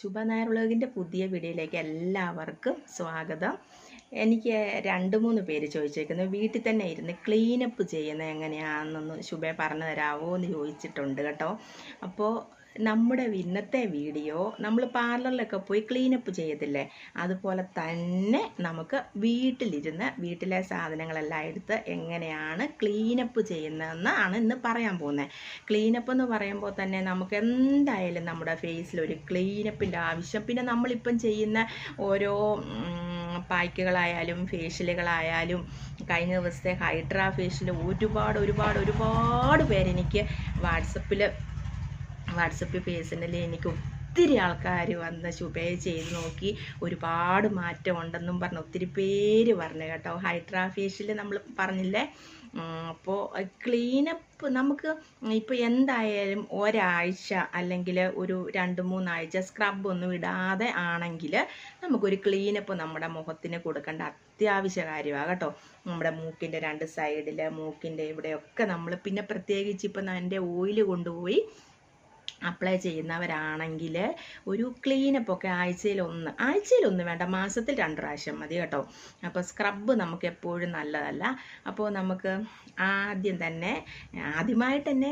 ശുഭ നായർ വ്ളോഗിന്റെ പുതിയ വീഡിയോയിലേക്ക് എല്ലാവർക്കും സ്വാഗതം. എനിക്ക് രണ്ട് മൂന്ന് പേര് ചോദിച്ചേക്കുന്നു. വീട്ടിൽ തന്നെ ഇരുന്ന് ക്ലീനപ്പ് ചെയ്യുന്നത് എങ്ങനെയാണെന്നൊന്ന് ശുഭ പറഞ്ഞു തരാമോ എന്ന് ചോദിച്ചിട്ടുണ്ട് കേട്ടോ. അപ്പോൾ നമ്മുടെ ഇന്നത്തെ വീഡിയോ നമ്മൾ പാർലറിലൊക്കെ പോയി ക്ലീനപ്പ് ചെയ്യത്തില്ലേ? അതുപോലെ തന്നെ നമുക്ക് വീട്ടിലിരുന്ന് വീട്ടിലെ സാധനങ്ങളെല്ലാം എടുത്ത് എങ്ങനെയാണ് ക്ലീനപ്പ് ചെയ്യുന്നതെന്ന് ആണ് ഇന്ന് പറയാൻ പോകുന്നത് ക്ലീനപ്പ് എന്ന് പറയുമ്പോൾ തന്നെ നമുക്ക് എന്തായാലും നമ്മുടെ ഫേസിൽ ഒരു ക്ലീനപ്പിന്റെ ആവശ്യം. പിന്നെ നമ്മളിപ്പം ചെയ്യുന്ന ഓരോ പായ്ക്കുകളായാലും ഫേഷ്യലുകളായാലും കഴിഞ്ഞ ദിവസത്തെ ഹൈഡ്രാ ഫേഷ്യൽ ഒരുപാട് ഒരുപാട് ഒരുപാട് പേരെനിക്ക് വാട്സപ്പിൽ വാട്സപ്പിൽ പേഴ്സണലി എനിക്ക് ഒത്തിരി ആൾക്കാർ വന്ന് ശുഭേ ചെയ്ത് നോക്കി ഒരുപാട് മാറ്റം ഉണ്ടെന്നും പറഞ്ഞ്. ഒത്തിരി പേര് പറഞ്ഞു കേട്ടോ. ഹൈഡ്രാ ഫേഷ്യൽ നമ്മൾ പറഞ്ഞില്ലേ? അപ്പോൾ ക്ലീനപ്പ് നമുക്ക് ഇപ്പോൾ എന്തായാലും ഒരാഴ്ച അല്ലെങ്കിൽ ഒരു രണ്ട് മൂന്നാഴ്ച സ്ക്രബ് ഒന്നും ഇടാതെ ആണെങ്കിൽ നമുക്കൊരു ക്ലീനപ്പ് നമ്മുടെ മുഖത്തിന് കൊടുക്കേണ്ട അത്യാവശ്യ കാര്യമാണ് കേട്ടോ. നമ്മുടെ മൂക്കിന്റെ രണ്ട് സൈഡിൽ മൂക്കിന്റെ ഇവിടെയൊക്കെ നമ്മൾ പിന്നെ പ്രത്യേകിച്ച് ഇപ്പം എന്റെ ഓയിൽ കൊണ്ടുപോയി അപ്ലൈ ചെയ്യുന്നവരാണെങ്കിൽ ഒരു ക്ലീനപ്പ് ഒക്കെ ആഴ്ചയിലൊന്ന് ആഴ്ചയിലൊന്ന് വേണ്ട മാസത്തിൽ രണ്ട് പ്രാവശ്യം മതി കേട്ടോ. അപ്പോൾ സ്ക്രബ് നമുക്ക് എപ്പോഴും നല്ലതല്ല. അപ്പോൾ നമുക്ക് ആദ്യം തന്നെ ആദ്യമായിട്ട് തന്നെ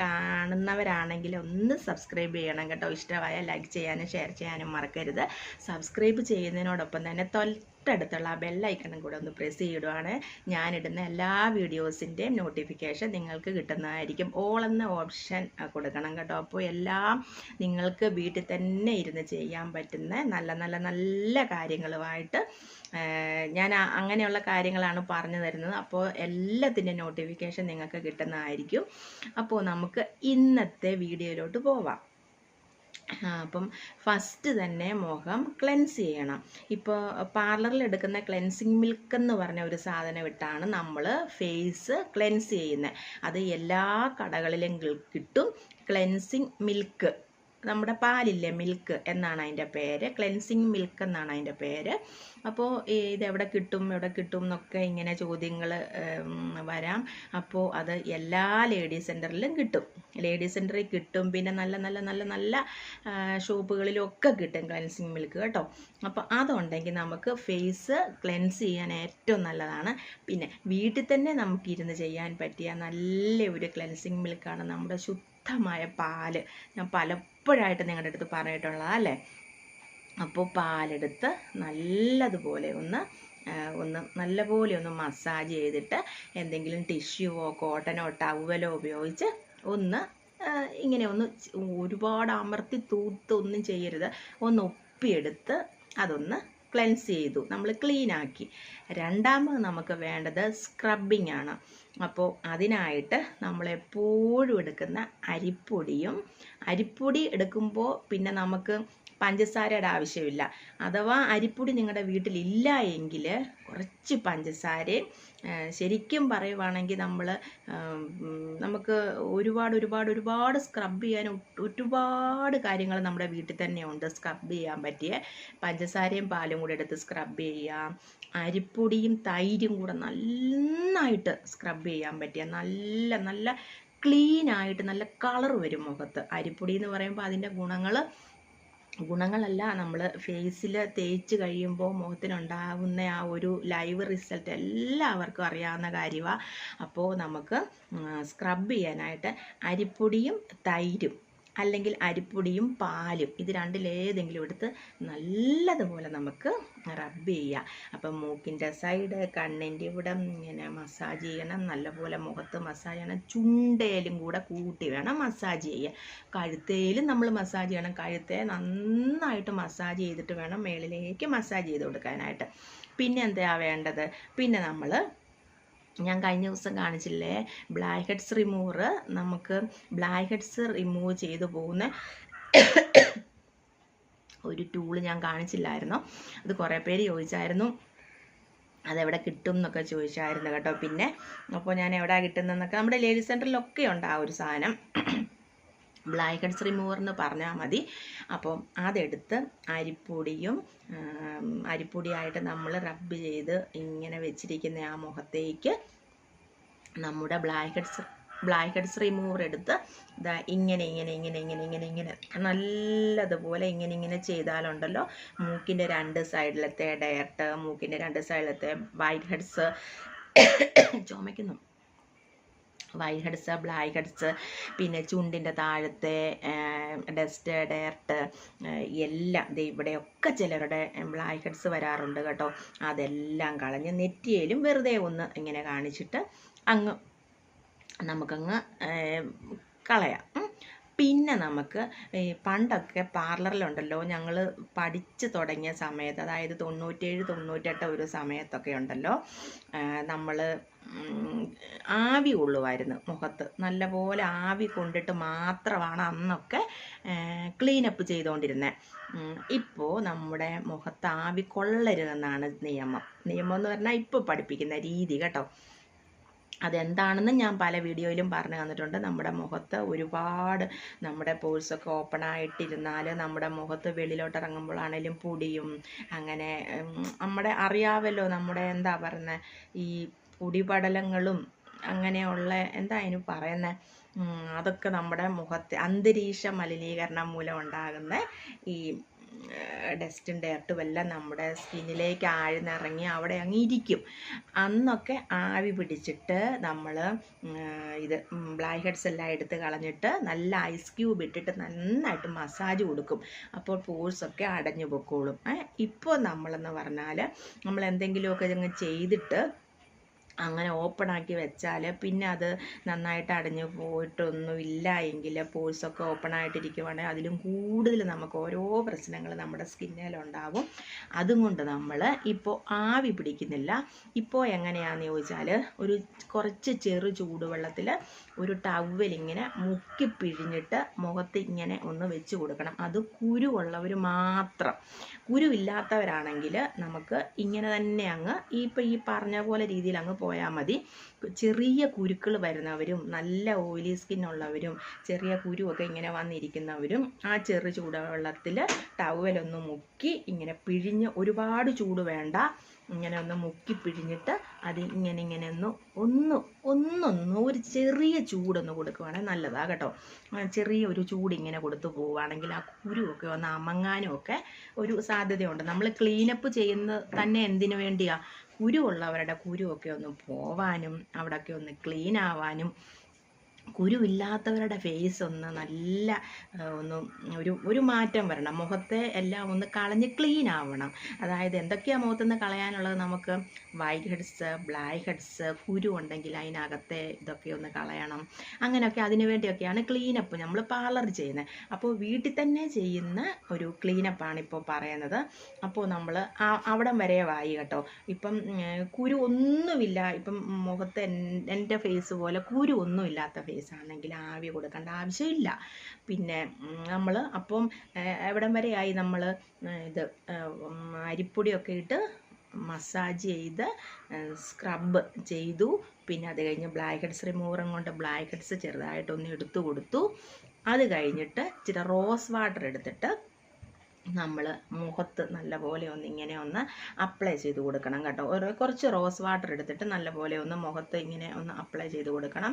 കാണുന്നവരാണെങ്കിൽ ഒന്ന് സബ്സ്ക്രൈബ് ചെയ്യണം കേട്ടോ. ഇഷ്ടമായ ലൈക്ക് ചെയ്യാനും ഷെയർ ചെയ്യാനും മറക്കരുത്. സബ്സ്ക്രൈബ് ചെയ്യുന്നതിനോടൊപ്പം തന്നെ തൊട്ടടുത്തുള്ള ആ ബെല്ലൈക്കണും കൂടെ ഒന്ന് പ്രസ് ചെയ്യിടുവാണ് ഞാനിടുന്ന എല്ലാ വീഡിയോസിന്റെയും നോട്ടിഫിക്കേഷൻ നിങ്ങൾക്ക് കിട്ടുന്നതായിരിക്കും. ഓൾ എന്ന ഓപ്ഷൻ കൊടുക്കണം കേട്ടോ. അപ്പോൾ എല്ലാം നിങ്ങൾക്ക് വീട്ടിൽ തന്നെ ഇരുന്ന് ചെയ്യാൻ പറ്റുന്ന നല്ല നല്ല നല്ല കാര്യങ്ങളുമായിട്ട് ഞാൻ അങ്ങനെയുള്ള കാര്യങ്ങളാണ് പറഞ്ഞു തരുന്നത്. അപ്പോൾ എല്ലാത്തിന്റെ നോട്ടിഫിക്കേഷൻ നിങ്ങൾക്ക് കിട്ടുന്നതായിരിക്കും. അപ്പോൾ നമുക്ക് ഇന്നത്തെ വീഡിയോയിലോട്ട് പോവാം. അപ്പം ഫസ്റ്റ് തന്നെ മുഖം ക്ലെൻസ് ചെയ്യണം. ഇപ്പോൾ പാർലറിൽ എടുക്കുന്ന ക്ലെൻസിങ് മിൽക്ക് എന്ന് പറഞ്ഞ ഒരു സാധനം ഇട്ടാണ് നമ്മൾ ഫേസ് ക്ലെൻസ് ചെയ്യുന്നത് അത് എല്ലാ കടകളിലും കിട്ടും ക്ലെൻസിങ് മിൽക്ക് നമ്മുടെ പാലില്ലേ മിൽക്ക് എന്നാണ് അതിന്റെ പേര്. ക്ലെൻസിങ് മിൽക്ക് എന്നാണ് അതിന്റെ പേര്. അപ്പോൾ ഇത് എവിടെ കിട്ടും എവിടെ കിട്ടും എന്നൊക്കെ ഇങ്ങനെ ചോദ്യങ്ങൾ വരാം. അപ്പോൾ അത് എല്ലാ ലേഡീസ് സെന്ററിലും കിട്ടും. ലേഡീസ് സെന്ററിൽ കിട്ടും. പിന്നെ നല്ല നല്ല നല്ല നല്ല ഷോപ്പുകളിലും ഒക്കെ കിട്ടും ക്ലെൻസിങ് മിൽക്ക് കേട്ടോ. അപ്പോൾ അതുണ്ടെങ്കിൽ നമുക്ക് ഫേസ് ക്ലെൻസ് ചെയ്യാൻ ഏറ്റവും നല്ലതാണ്. പിന്നെ വീട്ടിൽ തന്നെ നമുക്കിരുന്ന് ചെയ്യാൻ പറ്റിയ നല്ല ഒരു ക്ലെൻസിങ് മിൽക്കാണ് നമ്മുടെ ശുദ്ധമായ പാൽ ഞാൻ പലപ്പോഴായിട്ട് നിങ്ങളുടെ അടുത്ത് പറഞ്ഞിട്ടുള്ളതാണ് അല്ലേ? അപ്പോൾ പാലെടുത്ത് നല്ലതുപോലെ ഒന്ന് ഒന്ന് നല്ലപോലെ ഒന്ന് മസാജ് ചെയ്തിട്ട് എന്തെങ്കിലും ടിഷ്യൂവോ കോട്ടനോ ടവലോ ഉപയോഗിച്ച് ഒന്ന് ഇങ്ങനെ ഒന്ന് ഒരുപാട് അമർത്തി തൂത്ത് ഒന്നും ചെയ്യരുത്. ഒന്ന് ഒപ്പിയെടുത്ത് അതൊന്ന് ക്ലെൻസ് ചെയ്തു. നമ്മൾ ക്ലീൻ ആക്കി രണ്ടാമത് നമുക്ക് വേണ്ടത് സ്ക്രബിംഗ് ആണ്. അപ്പോൾ അതിനായിട്ട് നമ്മൾ എപ്പോഴും എടുക്കുന്ന അരിപ്പൊടിയും അരിപ്പൊടി എടുക്കുമ്പോൾ പിന്നെ നമുക്ക് പഞ്ചസാരയുടെ ആവശ്യമില്ല. അഥവാ അരിപ്പൊടി നിങ്ങളുടെ വീട്ടിലില്ല എങ്കിൽ കുറച്ച് പഞ്ചസാരയും ശരിക്കും പറയുവാണെങ്കിൽ നമ്മൾ നമുക്ക് ഒരുപാട് ഒരുപാട് ഒരുപാട് സ്ക്രബ് ചെയ്യാൻ ഒരുപാട് കാര്യങ്ങൾ നമ്മുടെ വീട്ടിൽ തന്നെ ഉണ്ട്. സ്ക്രബ് ചെയ്യാൻ പറ്റിയ പഞ്ചസാരയും പാലും കൂടെ എടുത്ത് സ്ക്രബ് ചെയ്യാം അരിപ്പൊടിയും തൈരും കൂടെ നന്നായിട്ട് സ്ക്രബ് ചെയ്യാൻ പറ്റിയ നല്ല നല്ല ക്ലീൻ ആയിട്ട് നല്ല കളർ വരും മുഖത്ത്. അരിപ്പൊടി എന്ന് പറയുമ്പോൾ അതിന്റെ ഗുണങ്ങൾ ഗുണങ്ങളല്ല നമ്മൾ ഫേസിൽ തേച്ച് കഴിയുമ്പോൾ മുഖത്തിനുണ്ടാകുന്ന ആ ഒരു ലൈവ് റിസൾട്ട് എല്ലാവർക്കും അറിയാവുന്ന കാര്യമാണ് അപ്പോൾ നമുക്ക് സ്ക്രബ് ചെയ്യാനായിട്ട് അരിപ്പൊടിയും തൈരും അല്ലെങ്കിൽ അരിപ്പൊടിയും പാലും ഇത് രണ്ടിലേതെങ്കിലും എടുത്ത് നല്ലതുപോലെ നമുക്ക് റബ്ബ് ചെയ്യുക അപ്പം മൂക്കിന്റെ സൈഡ് കണ്ണിന്റെ ഇവിടെ ഇങ്ങനെ മസാജ് ചെയ്യണം. നല്ലപോലെ മുഖത്ത് മസാജ് ചെയ്യണം. ചുണ്ടയിലും കൂടെ കൂട്ടി വേണം മസാജ് ചെയ്യുക കഴുത്തേലും നമ്മൾ മസാജ് ചെയ്യണം. കഴുത്തെ നന്നായിട്ട് മസാജ് ചെയ്തിട്ട് വേണം മേളിലേക്ക് മസാജ് ചെയ്ത് കൊടുക്കാനായിട്ട്. പിന്നെ എന്താ വേണ്ടത്? പിന്നെ നമ്മൾ ഞാൻ കഴിഞ്ഞ ദിവസം കാണിച്ചില്ലേ? ബ്ലാക്ക് ഹെഡ്സ് റിമൂവർ നമുക്ക് ബ്ലാക്ക് ഹെഡ്സ് റിമൂവ് ചെയ്തു പോകുന്ന ഒരു ടൂൾ ഞാൻ കാണിച്ചില്ലായിരുന്നു. അത് കുറേ പേര് ചോദിച്ചായിരുന്നു. അതെവിടെ കിട്ടും എന്നൊക്കെ ചോദിച്ചായിരുന്നു കേട്ടോ. പിന്നെ അപ്പോൾ ഞാൻ എവിടെ കിട്ടുന്നതെന്നൊക്കെ നമ്മുടെ ലേഡീസ് സെന്ററിലൊക്കെ ഉണ്ട് ആ ഒരു സാധനം. ബ്ലാക്ക് ഹെഡ്സ് റിമൂവർ എന്ന് പറഞ്ഞാൽ മതി. അപ്പോൾ അതെടുത്ത് അരിപ്പൊടിയും അരിപ്പൊടിയായിട്ട് നമ്മൾ റബ്ബ് ചെയ്ത് ഇങ്ങനെ വെച്ചിരിക്കുന്ന ആ മുഖത്തേക്ക് നമ്മുടെ blackheads blackheads remover എടുത്ത് ഇതാ ഇങ്ങനെ ഇങ്ങനെ ഇങ്ങനെ ഇങ്ങനെ ഇങ്ങനെ ഇങ്ങനെ നല്ലതുപോലെ ഇങ്ങനെ ഇങ്ങനെ ചെയ്താലുണ്ടല്ലോ. മൂക്കിന്റെ രണ്ട് സൈഡിലത്തെ ഡയർട്ട് മൂക്കിന്റെ രണ്ട് സൈഡിലത്തെ white heads. ചുമയ്ക്കുന്നു. Whiteheads blackheads പിന്നെ ചുണ്ടിന്റെ താഴത്തെ ഡസ്റ്റ് ഡയർട്ട് എല്ലാം. ദേ ഇവിടെയൊക്കെ ചിലരുടെ ബ്ലാക്ക് ഹെഡ്സ് വരാറുണ്ട് കേട്ടോ. അതെല്ലാം കളഞ്ഞ് നെറ്റിയിലും വെറുതെ ഒന്ന് ഇങ്ങനെ കാണിച്ചിട്ട് അങ്ങ് നമുക്കങ്ങ് കളയാം. പിന്നെ നമുക്ക് പണ്ടൊക്കെ പാർലറിലുണ്ടല്ലോ ഞങ്ങൾ പഠിച്ച് തുടങ്ങിയ സമയത്ത് അതായത് തൊണ്ണൂറ്റേഴ് തൊണ്ണൂറ്റെട്ട് ഒരു സമയത്തൊക്കെ ഉണ്ടല്ലോ നമ്മൾ ആവി കൊള്ളുമായിരുന്നു മുഖത്ത്. നല്ലപോലെ ആവി കൊണ്ടിട്ട് മാത്രമാണ് അന്നൊക്കെ ക്ലീനപ്പ് ചെയ്തുകൊണ്ടിരുന്നത് ഇപ്പോൾ നമ്മുടെ മുഖത്ത് ആവി കൊള്ളരുതെന്നാണ് നിയമം. നിയമം എന്ന് പറഞ്ഞാൽ ഇപ്പോൾ പഠിപ്പിക്കുന്ന രീതി കേട്ടോ. അതെന്താണെന്ന് ഞാൻ പല വീഡിയോയിലും പറഞ്ഞു തന്നിട്ടുണ്ട്. നമ്മുടെ മുഖത്ത് ഒരുപാട് നമ്മുടെ പോഴ്സൊക്കെ ഓപ്പൺ ആയിട്ടിരുന്നാൽ നമ്മുടെ മുഖത്ത് വെളിയിലോട്ട് ഇറങ്ങുമ്പോഴാണേലും പൊടിയും അങ്ങനെ നമ്മുടെ അറിയാമല്ലോ നമ്മുടെ എന്താ പറയുന്നത് ഈ പൊടിപടലങ്ങളും അങ്ങനെയുള്ള എന്താ അതിന് പറയുന്നത് അതൊക്കെ നമ്മുടെ മുഖത്തെ അന്തരീക്ഷ മലിനീകരണം മൂലം ഉണ്ടാകുന്ന ഈ ഡസ്റ്റും ഡയർട്ടും എല്ലാം നമ്മുടെ സ്കിന്നിലേക്ക് ആഴ്ന്നിറങ്ങി അവിടെ അങ്ങ് ഇരിക്കും അന്നൊക്കെ ആവി പിടിച്ചിട്ട് നമ്മൾ ഇത് ബ്ലാക്ക് ഹെഡ്സ് എല്ലാം എടുത്ത് കളഞ്ഞിട്ട് നല്ല ഐസ് ക്യൂബ് ഇട്ടിട്ട് നന്നായിട്ട് മസാജ് കൊടുക്കും. അപ്പോൾ പോഴ്സൊക്കെ അടഞ്ഞു പൊക്കോളും. ഇപ്പോൾ നമ്മളെന്ന് പറഞ്ഞാൽ നമ്മൾ എന്തെങ്കിലുമൊക്കെ അങ്ങ് ചെയ്തിട്ട് അങ്ങനെ ഓപ്പൺ ആക്കി വെച്ചാൽ പിന്നെ അത് നന്നായിട്ട് അടഞ്ഞു പോയിട്ടൊന്നുമില്ല എങ്കിൽ പോഴ്സൊക്കെ ഓപ്പൺ ആയിട്ടിരിക്കുവാണെങ്കിൽ അതിലും കൂടുതൽ നമുക്ക് ഓരോ പ്രശ്നങ്ങൾ നമ്മുടെ സ്കിന്നിലുണ്ടാവും അതുകൊണ്ട് നമ്മൾ ഇപ്പോൾ ആവി പിടിക്കുന്നില്ല. ഇപ്പോൾ എങ്ങനെയാണെന്ന് ചോദിച്ചാൽ ഒരു കുറച്ച് ചെറു ചൂടുവെള്ളത്തിൽ ഒരു ടവൽ ഇങ്ങനെ മുക്കി പിഴിഞ്ഞിട്ട് മുഖത്ത് ഇങ്ങനെ ഒന്ന് വെച്ച് കൊടുക്കണം. അത് കുരുവുള്ളവർ മാത്രം. കുരുവില്ലാത്തവരാണെങ്കിൽ നമുക്ക് ഇങ്ങനെ തന്നെ അങ്ങ് ഈ ഇപ്പം ഈ പറഞ്ഞ പോലെ രീതിയിൽ അങ്ങ് പോയാൽ മതി. ചെറിയ കുരുക്കൾ വരുന്നവരും നല്ല ഓയിലി ഉള്ളവരും ചെറിയ കുരുവൊക്കെ ഇങ്ങനെ വന്നിരിക്കുന്നവരും ആ ചെറു ചൂടുവെള്ളത്തിൽ ടവലൊന്ന് മുക്കി ഇങ്ങനെ പിഴിഞ്ഞ് ഒരുപാട് ചൂട് വേണ്ട. ഇങ്ങനെ ഒന്ന് മുക്കി പിഴിഞ്ഞിട്ട് അത് ഇങ്ങനെ ഇങ്ങനെ ഒന്ന് ഒന്ന് ഒന്നൊന്ന് ഒരു ചെറിയ ചൂടൊന്ന് കൊടുക്കുവാണെങ്കിൽ നല്ലതാ കേട്ടോ. ചെറിയ ഒരു ചൂട് ഇങ്ങനെ കൊടുത്തു പോവുകയാണെങ്കിൽ ആ കുരുവൊക്കെ ഒന്ന് അമങ്ങാനും ഒക്കെ ഒരു സാധ്യതയുണ്ട്. നമ്മൾ ക്ലീനപ്പ് ചെയ്യുന്നത് തന്നെ എന്തിനു വേണ്ടിയാ? കുരുവുള്ളവരുടെ കുരുവൊക്കെ ഒന്ന് പോവാനും അവിടെയൊക്കെ ഒന്ന് ക്ലീൻ ആവാനും കുരുവില്ലാത്തവരുടെ ഫേസ് ഒന്ന് നല്ല ഒന്ന് ഒരു ഒരു മാറ്റം വരണം. മുഖത്തെ എല്ലാം ഒന്ന് കളഞ്ഞ് ക്ലീൻ ആവണം. അതായത് എന്തൊക്കെയാണ് മുഖത്തു നിന്ന് കളയാനുള്ളത് നമുക്ക്? വൈറ്റ് ഹെഡ്സ് ബ്ലാക്ക് ഹെഡ്സ് കുരു ഉണ്ടെങ്കിൽ അതിനകത്തെ ഇതൊക്കെ ഒന്ന് കളയണം. അങ്ങനെയൊക്കെ അതിനു വേണ്ടിയൊക്കെയാണ് ക്ലീനപ്പ് നമ്മൾ പാർലർ ചെയ്യുന്നത് അപ്പോൾ വീട്ടിൽ തന്നെ ചെയ്യുന്ന ഒരു ക്ലീനപ്പാണ് ഇപ്പോൾ പറയുന്നത്. അപ്പോൾ നമ്മൾ അവിടം വരെ വായി കേട്ടോ. ഇപ്പം കുരു ഒന്നുമില്ല. ഇപ്പം മുഖത്ത് എന്റെ ഫേസ് പോലെ കുരു ഒന്നും ഇല്ലാത്ത ഫേസ് ആണെങ്കിൽ ആവി കൊടുക്കേണ്ട ആവശ്യമില്ല. പിന്നെ നമ്മൾ അപ്പം എവിടം വരെയായി നമ്മൾ ഇത് അരിപ്പൊടിയൊക്കെ ഇട്ട് മസാജ് ചെയ്ത് സ്ക്രബ് ചെയ്തു. പിന്നെ അത് കഴിഞ്ഞ് ബ്ലാക്ക് ഹെഡ്സ് റിമൂവറും കൊണ്ട് ബ്ലാക്ക് ഹെഡ്സ് ചെറുതായിട്ടൊന്ന് എടുത്തു കൊടുത്തു. അത് കഴിഞ്ഞിട്ട് ഇച്ചിരി റോസ് വാട്ടർ എടുത്തിട്ട് നമ്മൾ മുഖത്ത് നല്ലപോലെ ഒന്ന് ഇങ്ങനെ ഒന്ന് അപ്ലൈ ചെയ്ത് കൊടുക്കണം കേട്ടോ. ഒരു കുറച്ച് റോസ് വാട്ടർ എടുത്തിട്ട് നല്ലപോലെ ഒന്ന് മുഖത്ത് ഇങ്ങനെ ഒന്ന് അപ്ലൈ ചെയ്ത് കൊടുക്കണം.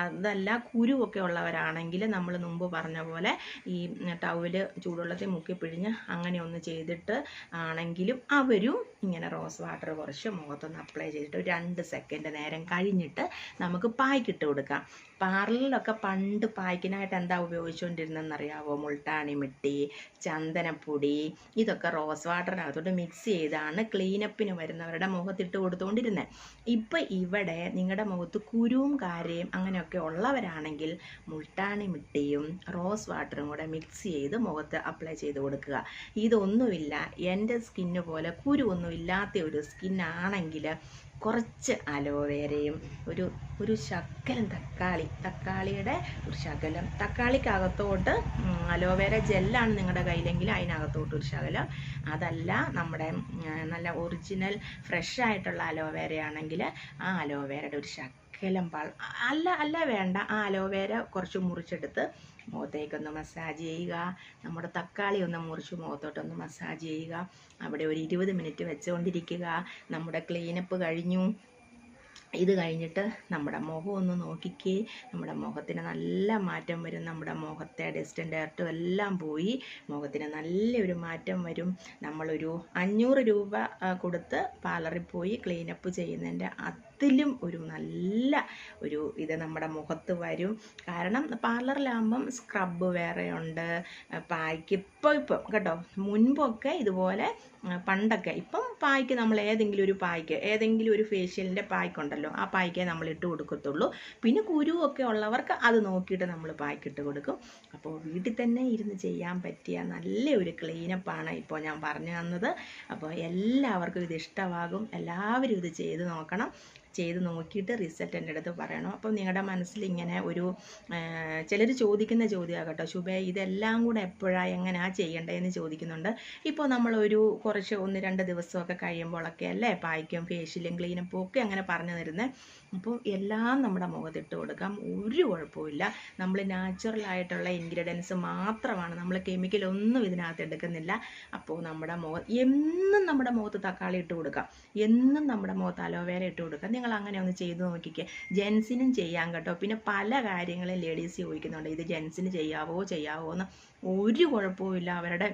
അതല്ല കുരുവൊക്കെ ഉള്ളവരാണെങ്കിൽ നമ്മൾ മുമ്പ് പറഞ്ഞ പോലെ ഈ ടവൽ ചൂടുവെള്ളത്തിൽ മുക്കി പിഴിഞ്ഞ് അങ്ങനെ ഒന്ന് ചെയ്തിട്ട് ആണെങ്കിലും അവരും ഇങ്ങനെ റോസ് വാട്ടർ കുറച്ച് മുഖത്തൊന്ന് അപ്ലൈ ചെയ്തിട്ട് രണ്ട് സെക്കൻഡ് നേരം കഴിഞ്ഞിട്ട് നമുക്ക് പായ്ക്കിട്ട് കൊടുക്കാം. പാർലറിലൊക്കെ പണ്ട് പായ്ക്കിനായിട്ട് എന്താ ഉപയോഗിച്ചുകൊണ്ടിരുന്നതെന്ന് അറിയാവോ മുൾട്ടാണി മിട്ടി ചന്ദനപ്പൊടി ഇതൊക്കെ റോസ് വാട്ടറിനകത്തോട്ട് മിക്സ് ചെയ്താണ് ക്ലീനപ്പിന് വരുന്നവരുടെ മുഖത്തിട്ട് കൊടുത്തുകൊണ്ടിരുന്നത് ഇപ്പം ഇവിടെ നിങ്ങളുടെ മുഖത്ത് കുരുവും കാരയും അങ്ങനെയൊക്കെ ഉള്ളവരാണെങ്കിൽ മുൾട്ടാണി മിട്ടിയും റോസ് വാട്ടറും കൂടെ മിക്സ് ചെയ്ത് മുഖത്ത് അപ്ലൈ ചെയ്ത് കൊടുക്കുക. ഇതൊന്നുമില്ല. എന്റെ സ്കിന്ന് പോലെ കുരുവൊന്നും ഇല്ലാത്ത ഒരു സ്കിന്നാണെങ്കിൽ കുറച്ച് അലോവേരയും ഒരു ഒരു ശകലം തക്കാളി തക്കാളിയുടെ ഒരു ശകലം. തക്കാളിക്കകത്തോട്ട് അലോവേര ജെല്ലാണ് നിങ്ങളുടെ കയ്യിലെങ്കിൽ അതിനകത്തോട്ട് ഒരു ശകലം. അതല്ല നമ്മുടെ നല്ല ഒറിജിനൽ ഫ്രഷ് ആയിട്ടുള്ള അലോവേരയാണെങ്കിൽ ആ അലോവേരയുടെ ഒരു ശകലം അല്ല അല്ല വേണ്ട. ആ അലോവേര കുറച്ച് മുറിച്ചെടുത്ത് മുഖത്തേക്കൊന്ന് മസാജ് ചെയ്യുക. നമ്മുടെ തക്കാളി ഒന്ന് മുറിച്ച് മുഖത്തോട്ടൊന്ന് മസാജ് ചെയ്യുക. അവിടെ ഒരു ഇരുപത് മിനിറ്റ് വെച്ചുകൊണ്ടിരിക്കുക നമ്മുടെ ക്ലീനപ്പ് കഴിഞ്ഞു. ഇത് കഴിഞ്ഞിട്ട് നമ്മുടെ മുഖം ഒന്ന് നോക്കിക്കേ. നമ്മുടെ മുഖത്തിന് നല്ല മാറ്റം വരും. നമ്മുടെ മുഖത്തെ ഡസ്റ്റും ഡയറക്റ്റും എല്ലാം പോയി. മുഖത്തിന് നല്ലൊരു മാറ്റം വരും. നമ്മളൊരു അഞ്ഞൂറ് രൂപ കൊടുത്ത് പാർലറിൽ പോയി ക്ലീനപ്പ് ചെയ്യുന്നതിന്റെ അതിലും ഒരു നല്ല ഒരു ഇത് നമ്മുടെ മുഖത്ത് വരും. കാരണം പാർലറിലാകുമ്പം സ്ക്രബ് വേറെയുണ്ട് പായ്ക്ക് ഇപ്പോൾ ഇപ്പം കേട്ടോ. മുൻപൊക്കെ ഇതുപോലെ പണ്ടൊക്കെ ഇപ്പം പായ്ക്ക് നമ്മൾ ഏതെങ്കിലും ഒരു പായ്ക്ക് ഏതെങ്കിലും ഒരു ഫേഷ്യലിന്റെ പായ്ക്കുണ്ടല്ലോ ആ പായ്ക്കേ നമ്മൾ ഇട്ട് കൊടുക്കത്തുള്ളൂ. പിന്നെ കുരുവൊക്കെ ഉള്ളവർക്ക് അത് നോക്കിയിട്ട് നമ്മൾ പായ്ക്ക് ഇട്ട് കൊടുക്കും. അപ്പോൾ വീട്ടിൽ തന്നെ ഇരുന്ന് ചെയ്യാൻ പറ്റിയ നല്ല ഒരു ക്ലീനപ്പാണ് ഇപ്പോൾ ഞാൻ പറഞ്ഞു തന്നത്. അപ്പോൾ എല്ലാവർക്കും ഇത് ഇഷ്ടമാകും. എല്ലാവരും ഇത് ചെയ്ത് നോക്കണം. ചെയ്ത് നോക്കിയിട്ട് റിസൾട്ട് എന്റെ അടുത്ത് പറയണം. അപ്പം നിങ്ങളുടെ മനസ്സിൽ ഇങ്ങനെ ഒരു ചിലർ ചോദിക്കുന്ന ചോദ്യമാണ് കേട്ടോ ശുഭ ഇതെല്ലാം കൂടെ എപ്പോഴാണ് എങ്ങനെയാണ് ചെയ്യേണ്ടതെന്ന് ചോദിക്കുന്നുണ്ട്. ഇപ്പോൾ നമ്മളൊരു കുറച്ച് ഒന്ന് രണ്ട് ദിവസമൊക്കെ കഴിയുമ്പോഴൊക്കെ അല്ലേ പായ്ക്കും ഫേഷ്യലും ക്ലീനപ്പും ഒക്കെ അങ്ങനെ പറഞ്ഞു തരുന്നത് അപ്പോൾ എല്ലാം നമ്മുടെ മുഖത്തിട്ട് കൊടുക്കാം. ഒരു കുഴപ്പമില്ല നമ്മൾ നാച്ചുറൽ ആയിട്ടുള്ള ഇൻഗ്രീഡിയൻസ് മാത്രമാണ്. നമ്മൾ കെമിക്കലൊന്നും ഇതിനകത്ത് എടുക്കുന്നില്ല. അപ്പോൾ നമ്മുടെ മുഖം എന്നും നമ്മുടെ മുഖത്ത് തക്കാളി ഇട്ട് കൊടുക്കാം. എന്നും നമ്മുടെ മുഖത്ത് അലോവേര ഇട്ട് കൊടുക്കാം. നിങ്ങൾ അങ്ങനെ ഒന്ന് ചെയ്ത് നോക്കിക്കേ. ജെൻസിനും ചെയ്യാം കേട്ടോ. പിന്നെ പല കാര്യങ്ങളും ലേഡീസ് ചോദിക്കുന്നുണ്ട്. ഇത് ജെൻസിന് ചെയ്യാവോ ചെയ്യാവോ എന്ന്. ഒരു കുഴപ്പവും അവരുടെ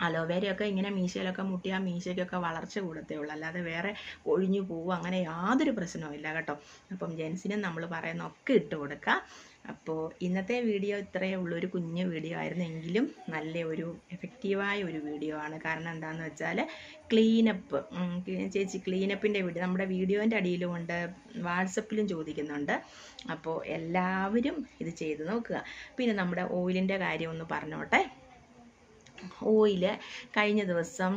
അലോവേരയൊക്കെ ഇങ്ങനെ മീശയിലൊക്കെ മുട്ടിയാൽ മീശയ്ക്കൊക്കെ വളർച്ച കൂടത്തേ ഉള്ളൂ. അല്ലാതെ വേറെ ഒഴിഞ്ഞു പോവും അങ്ങനെ യാതൊരു പ്രശ്നവും ഇല്ല കേട്ടോ. അപ്പം ജെൻസിനും നമ്മൾ പറയുന്ന ഒക്കെ ഇട്ട് കൊടുക്കുക അപ്പോൾ ഇന്നത്തെ വീഡിയോ ഇത്രയേ ഉള്ളൂ. ഒരു കുഞ്ഞു വീഡിയോ ആയിരുന്നെങ്കിലും നല്ല ഒരു എഫക്റ്റീവായ ഒരു വീഡിയോ ആണ്. കാരണം എന്താണെന്ന് വെച്ചാൽ ക്ലീനപ്പ് ചേച്ചി ക്ലീനപ്പിന്റെ വീഡിയോ നമ്മുടെ വീഡിയോന്റെ അടിയിലും ഉണ്ട് വാട്സപ്പിലും ചോദിക്കുന്നുണ്ട്. അപ്പോൾ എല്ലാവരും ഇത് ചെയ്ത് നോക്കുക. പിന്നെ നമ്മുടെ ഓയിലിന്റെ കാര്യം ഒന്ന് പറഞ്ഞോട്ടെ. ഓയിൽ കഴിഞ്ഞ ദിവസം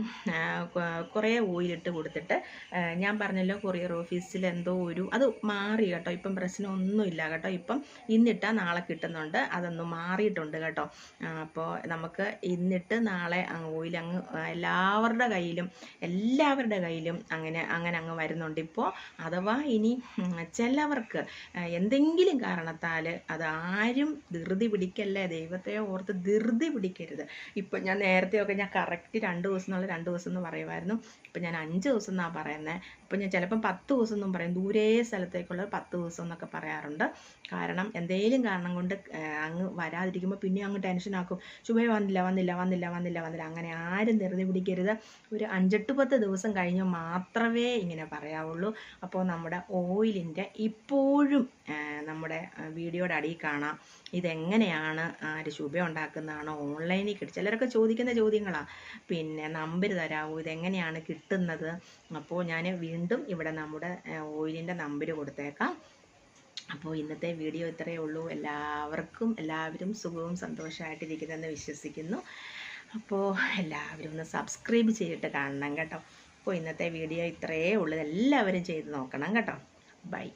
കുറേ ഓയിലിട്ട് കൊടുത്തിട്ട് ഞാൻ പറഞ്ഞല്ലോ കൊറിയർ ഓഫീസിൽ എന്തോ ഒരു അത് മാറി കേട്ടോ. ഇപ്പം പ്രശ്നമൊന്നുമില്ല കേട്ടോ. ഇപ്പം ഇന്നിട്ടാൽ നാളെ കിട്ടുന്നുണ്ട്. അതൊന്ന് മാറിയിട്ടുണ്ട് കേട്ടോ. അപ്പോൾ നമുക്ക് ഇന്നിട്ട് നാളെ ഓയിൽ അങ്ങ് എല്ലാവരുടെ കയ്യിലും എല്ലാവരുടെ കയ്യിലും അങ്ങനെ അങ്ങനെ അങ്ങ് വരുന്നുണ്ട്. ഇപ്പോൾ അഥവാ ഇനി ചിലവർക്ക് എന്തെങ്കിലും കാരണത്താൽ അത് ആരും ധൃതി പിടിക്കല്ലേ? ദൈവത്തെ ഓർത്ത് ധൃതി പിടിക്കരുത്. ഇപ്പം ഞാൻ നേരത്തെയൊക്കെ ഞാൻ കറക്റ്റ് രണ്ട് ദിവസം എന്നുള്ള രണ്ട് ദിവസം എന്ന് പറയുമായിരുന്നു. ഇപ്പം ഞാൻ അഞ്ച് ദിവസം എന്നാണ് പറയുന്നത് ഇപ്പം ഞാൻ ചിലപ്പം പത്ത് ദിവസം എന്നും പറയും. ദൂരേ സ്ഥലത്തേക്കുള്ള പത്ത് ദിവസം എന്നൊക്കെ പറയാറുണ്ട്. കാരണം എന്തെങ്കിലും കാരണം കൊണ്ട് അങ്ങ് വരാതിരിക്കുമ്പോൾ പിന്നെ അങ്ങ് ടെൻഷനാക്കും ശുഭേ വന്നില്ല വന്നില്ല വന്നില്ല വന്നില്ല വന്നില്ല. അങ്ങനെ ആരും ധൃതി പിടിക്കരുത്. ഒരു അഞ്ചെട്ട് പത്ത് ദിവസം കഴിഞ്ഞ് മാത്രമേ ഇങ്ങനെ പറയാവുള്ളൂ. അപ്പോൾ നമ്മുടെ ഓയിലിന്റെ ഇപ്പോഴും നമ്മുടെ വീഡിയോയുടെ അടിയിൽ കാണാം. ഇതെങ്ങനെയാണ് ശുഭ ഉണ്ടാക്കുന്നതാണോ ഓൺലൈനിൽ കിട്ടും. ചിലരൊക്കെ ചോദിക്കുന്ന ചോദ്യങ്ങളാണ് പിന്നെ നമ്പർ തരാമോ ഇതെങ്ങനെയാണ് കിട്ടുന്നത്? അപ്പോൾ ഞാൻ വീണ്ടും ഇവിടെ നമ്മുടെ ഓയിലിന്റെ നമ്പർ കൊടുത്തേക്കാം. അപ്പോൾ ഇന്നത്തെ വീഡിയോ ഇത്രയേ ഉള്ളൂ. എല്ലാവർക്കും എല്ലാവരും സുഖവും സന്തോഷമായിട്ടിരിക്കുന്നെന്ന് വിശ്വസിക്കുന്നു. അപ്പോൾ എല്ലാവരും ഒന്ന് സബ്സ്ക്രൈബ് ചെയ്തിട്ട് കാണണം കേട്ടോ. അപ്പോൾ ഇന്നത്തെ വീഡിയോ ഇത്രയേ ഉള്ളൂ. എല്ലാവരും ചെയ്ത് നോക്കണം കേട്ടോ. ബൈ.